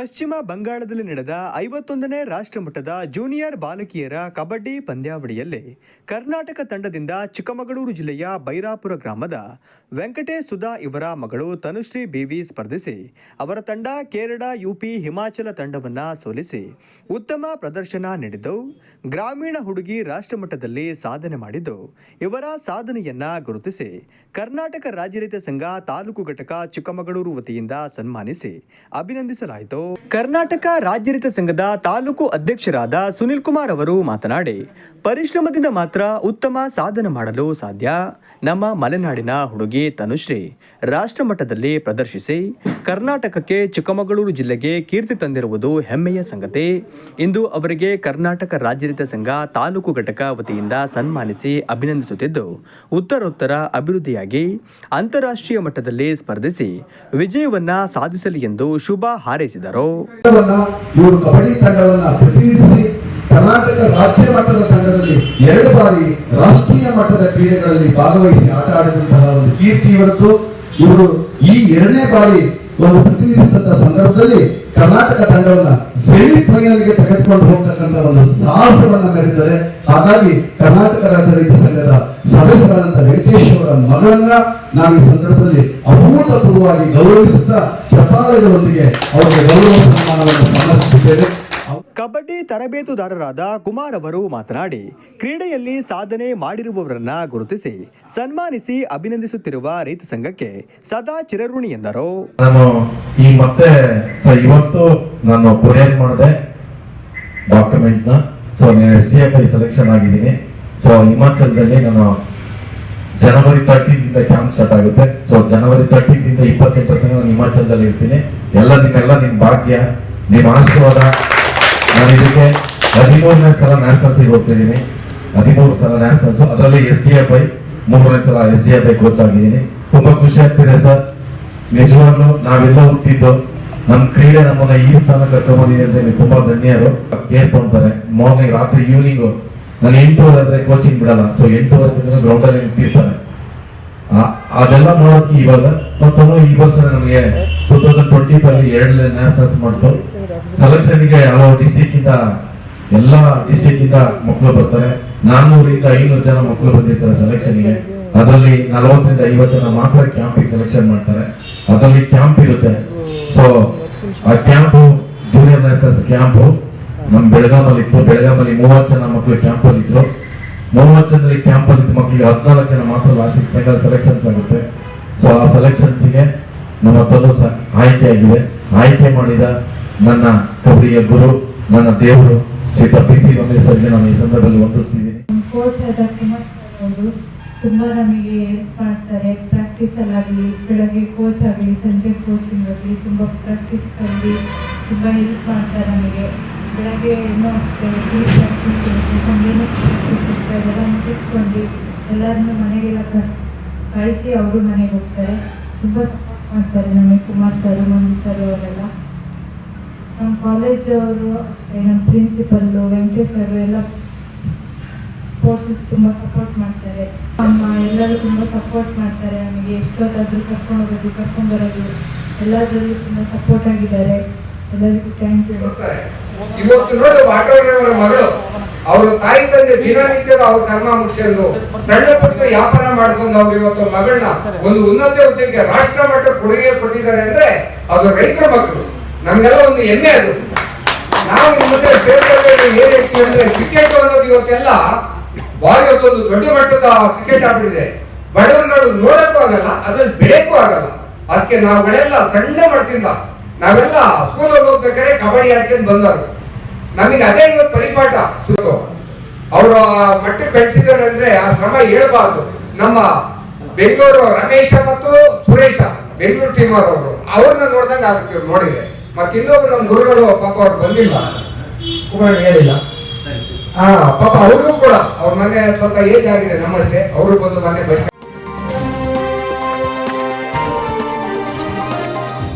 ಪಶ್ಚಿಮ ಬಂಗಾಳದಲ್ಲಿ ನಡೆದ ಐವತ್ತೊಂದನೇ ರಾಷ್ಟ್ರಮಟ್ಟದ ಜೂನಿಯರ್ ಬಾಲಕಿಯರ ಕಬಡ್ಡಿ ಪಂದ್ಯಾವಳಿಯಲ್ಲಿ ಕರ್ನಾಟಕ ತಂಡದಿಂದ ಚಿಕ್ಕಮಗಳೂರು ಜಿಲ್ಲೆಯ ಬೈರಾಪುರ ಗ್ರಾಮದ ವೆಂಕಟೇಶ್ ಸುಧಾ ಇವರ ಮಗಳು ತನುಶ್ರೀ ಬಿವಿ ಸ್ಪರ್ಧಿಸಿ ಅವರ ತಂಡ ಕೇರಳ, ಯುಪಿ, ಹಿಮಾಚಲ ತಂಡವನ್ನು ಸೋಲಿಸಿ ಉತ್ತಮ ಪ್ರದರ್ಶನ ನೀಡಿದ್ದು, ಗ್ರಾಮೀಣ ಹುಡುಗಿ ರಾಷ್ಟ್ರಮಟ್ಟದಲ್ಲಿ ಸಾಧನೆ ಮಾಡಿದ್ದು, ಇವರ ಸಾಧನೆಯನ್ನ ಗುರುತಿಸಿ ಕರ್ನಾಟಕ ರಾಜ್ಯ ರೈತ ಸಂಘ ತಾಲೂಕು ಘಟಕ ಚಿಕ್ಕಮಗಳೂರು ವತಿಯಿಂದ ಸನ್ಮಾನಿಸಿ ಅಭಿನಂದಿಸಲಾಯಿತು. ಕರ್ನಾಟಕ ರಾಜ್ಯ ರೈತ ಸಂಘದ ತಾಲೂಕು ಅಧ್ಯಕ್ಷರಾದ ಸುನಿಲ್ ಕುಮಾರ್ ಅವರು ಮಾತನಾಡಿ, ಪರಿಶ್ರಮದಿಂದ ಮಾತ್ರ ಉತ್ತಮ ಸಾಧನೆ ಮಾಡಲು ಸಾಧ್ಯ. ನಮ್ಮ ಮಲೆನಾಡಿನ ಹುಡುಗಿ ತನುಶ್ರೀ ರಾಷ್ಟ್ರಮಟ್ಟದಲ್ಲಿ ಪ್ರದರ್ಶಿಸಿ, ಕರ್ನಾಟಕಕ್ಕೆ ಚಿಕ್ಕಮಗಳೂರು ಜಿಲ್ಲೆಗೆ ಕೀರ್ತಿ ತಂದಿರುವುದು ಹೆಮ್ಮೆಯ ಸಂಗತಿ. ಇಂದು ಅವರಿಗೆ ಕರ್ನಾಟಕ ರಾಜ್ಯ ರೈತ ಸಂಘ ತಾಲೂಕು ಘಟಕ ವತಿಯಿಂದ ಸನ್ಮಾನಿಸಿ ಅಭಿನಂದಿಸುತ್ತಿದ್ದು, ಉತ್ತರೋತ್ತರ ಅಭಿವೃದ್ಧಿಯಾಗಿ ಅಂತಾರಾಷ್ಟ್ರೀಯ ಮಟ್ಟದಲ್ಲಿ ಸ್ಪರ್ಧಿಸಿ ವಿಜಯವನ್ನ ಸಾಧಿಸಲಿ ಎಂದು ಶುಭ ಹಾರೈಸಿದರು. ಕರ್ನಾಟಕ ರಾಜ್ಯ ಮಟ್ಟದ ತಂಡದಲ್ಲಿ ಎರಡು ಬಾರಿ ರಾಷ್ಟ್ರೀಯ ಮಟ್ಟದ ಕ್ರೀಡೆಗಳಲ್ಲಿ ಭಾಗವಹಿಸಿ ಆಟ ಆಡಿದಂತಹ ಒಂದು ಕೀರ್ತಿ ಇವತ್ತು ಇವರು ಈ ಎರಡನೇ ಬಾರಿ ಒಂದು ಪ್ರತಿನಿಧಿಸಿದಂತಹ ಸಂದರ್ಭದಲ್ಲಿ ಕರ್ನಾಟಕ ತಂಡವನ್ನ ಸೆಮಿಫೈನಲ್ಗೆ ತೆಗೆದುಕೊಂಡು ಹೋಗ್ತಕ್ಕಂಥ ಒಂದು ಸಾಹಸವನ್ನ ಮೆರೆದಿದ್ದಾರೆ. ಹಾಗಾಗಿ ಕರ್ನಾಟಕ ರಾಜ್ಯ ರೈತ ಸಂಘದ ಸದಸ್ಯರಾದಂತಹ ವೆಂಕಟೇಶ್ ಅವರ ಮಗನನ್ನ ನಾವು ಈ ಸಂದರ್ಭದಲ್ಲಿ ಅಭೂತಪೂರ್ವವಾಗಿ ಗೌರವಿಸುತ್ತಾ ಚಪ್ಪಾಳೆಗಳೊಂದಿಗೆ ಅವರಿಗೆ ಗೌರವ ಸನ್ಮಾನವನ್ನು ಸಮರ್ಪಿಸಿದ್ದೇವೆ ಕಬಡ್ಡಿ ತರಬೇತುದಾರರಾದ ಕುಮಾರ್ ಅವರು ಮಾತನಾಡಿ, ಕ್ರೀಡೆಯಲ್ಲಿ ಸಾಧನೆ ಮಾಡಿರುವವರನ್ನ ಗುರುತಿಸಿ, ಸನ್ಮಾನಿಸಿ ಅಭಿನಂದಿಸುತ್ತಿರುವ ರೈತ ಸಂಘಕ್ಕೆ ಸದಾ ಚಿರಋಣಿ ಎಂದರು. ನಾನು ಈ ಮತ್ತೆ ಇವತ್ತು ನಾನು ಕೊರಿಯರ್ ಮಾಡಿದೆ. ಡಾಕ್ಯುಮೆಂಟ್ನ. ಸೊ ಎಸ್ ಎಫ್ ಸೆಲೆಕ್ಷನ್ ಆಗಿದ್ದೀನಿ. ಸೊ ಹಿಮಾಚಲದಲ್ಲಿ ನಾನು ಜನವರಿ ತರ್ಟೀನ್ ಕ್ಯಾಂಪ್ ಸ್ಟಾರ್ಟ್ ಆಗುತ್ತೆ. ಸೊ ಜನವರಿ ತರ್ಟೀನ್ ಇಂದ ಇಪ್ಪತ್ತೆಂಟರ ತನಕ ನಾನು ಹಿಮಾಚಲದಲ್ಲಿ ಇರ್ತೀನಿ. ಎಲ್ಲ ನಿಮ್ಮೆಲ್ಲ ನಿಮ್ ಭಾಗ್ಯ, ನಿಮ್ಮ ಆಶೀರ್ವಾದ. ನಾನು ಇದಕ್ಕೆ ಹದಿಮೂರನೇ ಸಲ ನ್ಯಾಷನಲ್ಸಿಗೆ ಹೋಗ್ತಿದ್ದೀನಿ. ಹದಿಮೂರು ಸಲ ನ್ಯಾಷನಲ್ಸ್ ಅದರಲ್ಲಿ ಎಸ್ ಡಿ ಎಫ್ ಐ ಮೂರನೇ ಸಲ S D F I coach ಆಗಿದ್ದೀನಿ. ತುಂಬಾ ಖುಷಿ ಆಗ್ತಿದೆ ಸರ್. ನಿಜವಾಗ್ಲೂ ನಾವೆಲ್ಲ ಹುಟ್ಟಿದ್ದು ನಮ್ಮ ಕ್ರೀಡೆ ನಮ್ಮನ್ನ ಈ ಸ್ಥಾನ ಕರ್ಕೊಂಡ್ಬಂದಿದೆ ಅಂತ ತುಂಬಾ ಧನ್ಯರು. ಕೇಳ್ಕೊಂತಾರೆ ಮಾರ್ನಿಂಗ್ ರಾತ್ರಿ ಈವ್ನಿಂಗ್ ನಾನು ಎಂಟೂವರೆ ಆದ್ರೆ ಕೋಚಿಂಗ್ ಬಿಡಲ್ಲ. ಸೊ ಎಂಟೂವರೆ ತನಕ ಗ್ರೌಂಡ್ ಅಲ್ಲಿ ನಿಂತಿರ್ತಾರೆ. ಅದೆಲ್ಲ ಮಾಡೋದಕ್ಕೆ ಇವಾಗ ಮತ್ತೊಂದು ಈ ವರ್ಷ ನಮಗೆ ಟೂ ತೌಸಂಡ್ ಟ್ವೆಂಟಿ ಫೈವ್ ಎರಡನೇ ನ್ಯಾಷನಲ್ಸ್ ಮಾಡ್ತು. ಸೆಲೆಕ್ಷನ್ಗೆ ಹಲವು ಡಿಸ್ಟಿಕ್ ಇಂದ ಎಲ್ಲ ಡಿಸ್ಟಿಕ್ ಇಂದ ಮಕ್ಕಳು ಬರ್ತಾರೆ? ನಾನ್ನೂರಿಂದ ಐನೂರು ಜನ ಮಕ್ಕಳು ಬಂದಿರ್ತಾರೆ ಸೆಲೆಕ್ಷನ್ಗೆ ಅದರಲ್ಲಿ ನಲವತ್ತರಿಂದ ಐವತ್ತು ಜನ ಮಾತ್ರ ಕ್ಯಾಂಪಿಗೆ ಸೆಲೆಕ್ಷನ್ ಮಾಡ್ತಾರೆ. ಅದರಲ್ಲಿ ಕ್ಯಾಂಪ್ ಇರುತ್ತೆ. ಸೊ ಆ ಕ್ಯಾಂಪು ಜೂನಿಯರ್ ನ್ಯಾಷನಲ್ಸ್ ಕ್ಯಾಂಪು ನಮ್ ಬೆಳಗಾಮಲ್ಲಿ ಇತ್ತು. ಬೆಳಗಾಮಲ್ಲಿ ಮೂವತ್ತು ಜನ ಮಕ್ಕಳು ಕ್ಯಾಂಪಲ್ಲಿ ಇದ್ರು. ಮೂವತ್ತು ಜನರಲ್ಲಿ ಕ್ಯಾಂಪಲ್ಲಿ ಇದ್ದ ಮಕ್ಕಳಿಗೆ ಹದಿನಾಲ್ಕು ಜನ ಮಾತ್ರ ಲಾಸ್ಟ್ ಫೈನಲ್ ಸೆಲೆಕ್ಷನ್ಸ್ ಆಗುತ್ತೆ. ಸೊ ಆ ಸೆಲೆಕ್ಷನ್ಸ್ಗೆ ನಮ್ಮ ಸ ಆಯ್ಕೆ ಆಗಿದೆ. ಆಯ್ಕೆ ಮಾಡಿದ ನನ್ನ ಪ್ರಿಯ ಗುರು, ನನ್ನ ದೇವರು ಶ್ರೀ ಪಿ ಸಿ ರಮೇಶ್ ನಾನು ಈ ಸಂದರ್ಭದಲ್ಲಿ ವಂದಿಸ್ತೀನಿ ಕೋಚ್ ತುಂಬ ನಮಗೆ ಹೆಲ್ಪ್ ಮಾಡ್ತಾರೆ. ಪ್ರಾಕ್ಟೀಸಲ್ಲಾಗಲಿ ಬೆಳಗ್ಗೆ ಕೋಚ್ ಆಗಲಿ, ಸಂಜೆ ಕೋಚಿಂಗ್ ಆಗಲಿ ತುಂಬ ಪ್ರಾಕ್ಟೀಸ್ಗಳಲ್ಲಿ ತುಂಬ ಹೆಲ್ಪ್ ಮಾಡ್ತಾರೆ ನಮಗೆ. ಬೆಳಗ್ಗೆ ಇನ್ನೂ ಅಷ್ಟೇ ಪ್ರಾಕ್ಟೀಸ್ ಇರುತ್ತೆ. ಸಂಜೆನೂ ಪ್ರಾಕ್ಟೀಸ್ ಇರುತ್ತೆ. ಅದೆಲ್ಲ ಮುಗಿಸ್ಕೊಂಡು ಎಲ್ಲರನ್ನೂ ಮನೆಗೆಲ್ಲ ಕಳಿಸಿ ಅವರು ಮನೆಗೆ ಹೋಗ್ತಾರೆ. ತುಂಬ ಸಪೋರ್ಟ್ ಮಾಡ್ತಾರೆ ನಮಗೆ ಕುಮಾರ್ ಸರ್, ಮಂಜು ಸರ್ ಅವರೆಲ್ಲ. ನಮ್ಮ ಕಾಲೇಜ್ ಅವರು ಅಷ್ಟೇ, ನಮ್ಮ ಪ್ರಿನ್ಸಿಪಲ್ಲು ವೆಂಕಟೇಶ್ ಸರ್ ಎಲ್ಲ ಸ್ಪೋರ್ಟ್ಸ್ ತುಂಬ ಸಪೋರ್ಟ್ ಮಾಡ್ತಾರೆ. ನಮ್ಮ ಎಲ್ಲರೂ ತುಂಬ ಸಪೋರ್ಟ್ ಮಾಡ್ತಾರೆ, ನಮಗೆ ಎಷ್ಟೊತ್ತಾದರೂ ಕರ್ಕೊಂಡು ಹೋಗೋದು, ಕರ್ಕೊಂಡು ಬರೋದು, ಎಲ್ಲದರಲ್ಲೂ ತುಂಬ ಸಪೋರ್ಟ್ ಆಗಿದ್ದಾರೆ. ಎಲ್ಲರಿಗೂ ಥ್ಯಾಂಕ್ ಯು ಇವತ್ತು ನೋಡಿ ಆಟೋಯವರ ಮಗಳು, ಅವ್ರ ತಾಯಿ ತಂದೆ ದಿನನಿತ್ಯದ ಅವ್ರ ಕರ್ಮ ಮುಗಿಸ್ಕೊಂಡು ಸಣ್ಣ ಪುಟ್ಟ ವ್ಯಾಪಾರ ಮಾಡ್ಕೊಂಡು ಅವ್ರು ಇವತ್ತು ಮಗಳನ್ನ ಒಂದು ಉನ್ನತ ಹುದ್ದೆಗೆ ರಾಷ್ಟ್ರ ಮಟ್ಟ ಕೊಡುಗೆ ಕೊಟ್ಟಿದ್ದಾರೆ ಅಂದ್ರೆ ಅದು ರೈತರ ಮಕ್ಕಳು. ನಮ್ಗೆಲ್ಲ ಒಂದು ಹೆಮ್ಮೆ ಅದು. ನಾವು ನಿಮ್ಮ ಮತ್ತೆ ಸೇರ್ಕೊಳ್ಳೋದು ಏನ್ ಹೇಳ್ತೀವಿ ಅಂದ್ರೆ ಕ್ರಿಕೆಟ್ ಅನ್ನೋದು ಇವತ್ತೆಲ್ಲ ಬಾರಿ ಒಂದು ದೊಡ್ಡ ಮಟ್ಟದ ಕ್ರಿಕೆಟ್ ಆಗ್ಬಿಟ್ಟಿದೆ. ಬಡವರುಗಳು ನೋಡಕ್ಕೂ ಆಗಲ್ಲ, ಅದ್ರಲ್ಲಿ ಬೆಳೆಯಕ್ಕೂ ಆಗಲ್ಲ. ಅದಕ್ಕೆ ನಾವುಗಳೆಲ್ಲ ಸಣ್ಣ ಮಟ್ಟದಿಂದ ನಾವೆಲ್ಲ ಸ್ಕೂಲಲ್ಲಿ ಹೋಗ್ಬೇಕಾದ್ರೆ ಕಬಡ್ಡಿ ಆಡ್ಕೊಂಡು ಬಂದವರು. ನಮಗೆ ಅದೇ ಇವತ್ತು ಪರಿಪಾಠ ಸುತ್ತು. ಅವರು ಮಟ್ಟಕ್ಕೆ ಬೆಳೆಸಿದಾರೆ ಅಂದ್ರೆ ಆ ಶ್ರಮ ಹೇಳ್ಬಾರ್ದು. ನಮ್ಮ ಬೆಂಗಳೂರು ರಮೇಶ ಮತ್ತು ಸುರೇಶ, ಬೆಂಗಳೂರು ಟೀಮ್ ಅವರು ಅವ್ರನ್ನ ನೋಡಿದಂಗೆ ಆಗುತ್ತೆ ನೋಡಿದ್ರೆ. ಮತ್ತೆ ಇನ್ನೊಬ್ರು ನಮ್ಮ ಗುರುಗಳು ಪಾಪ ಅವ್ರು ಬಂದಿಲ್ಲ. ಕುಮಾರ್ ಹೇಳಿಲ್ಲ. ಹಾ ಪಾಪ ಅವ್ರಿಗೂ ಕೂಡ ಅವ್ರ ಮನೆ ಸ್ವಲ್ಪ ಏಜ್ ಆಗಿದೆ ನಮ್ಮಷ್ಟೇ ಅವರು ಬಂದು ಮನೆ ಬಸ್